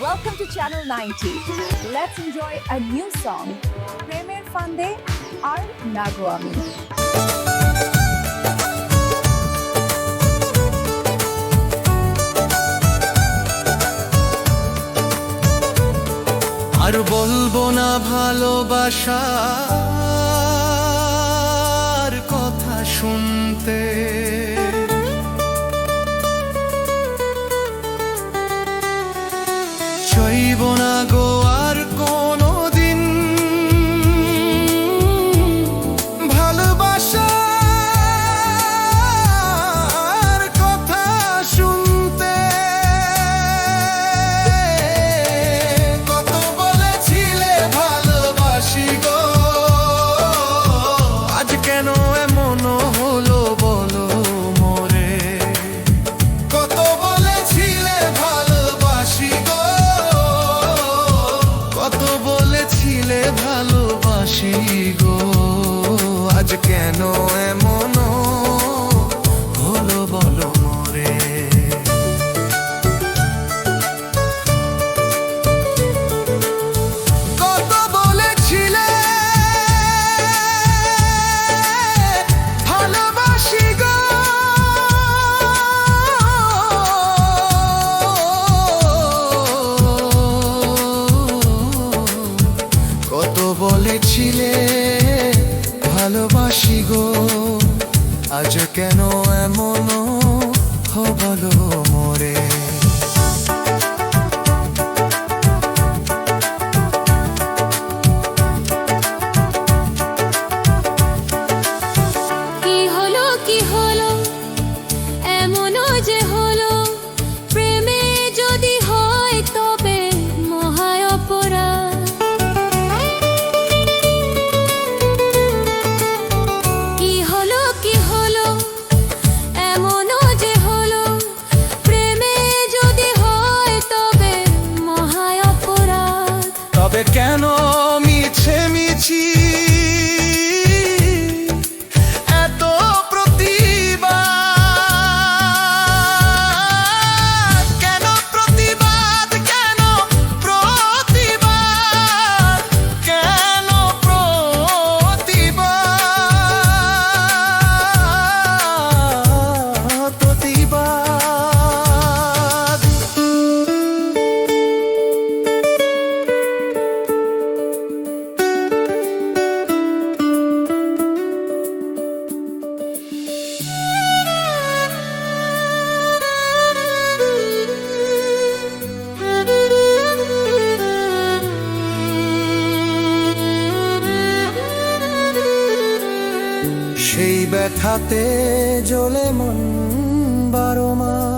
Welcome to Channel 90. Let's enjoy a new song. প্রেমের ফান্দে আর নাগো আমি আর বলব না ভালোবাসার কথা শুনতে গো। আজ কেন এমন বলেছিলে ভালোবাসি গো আজ কেন এমন হবল মোরে? কেন? সেই ব্যথাতে জ্বলে মন বারো মা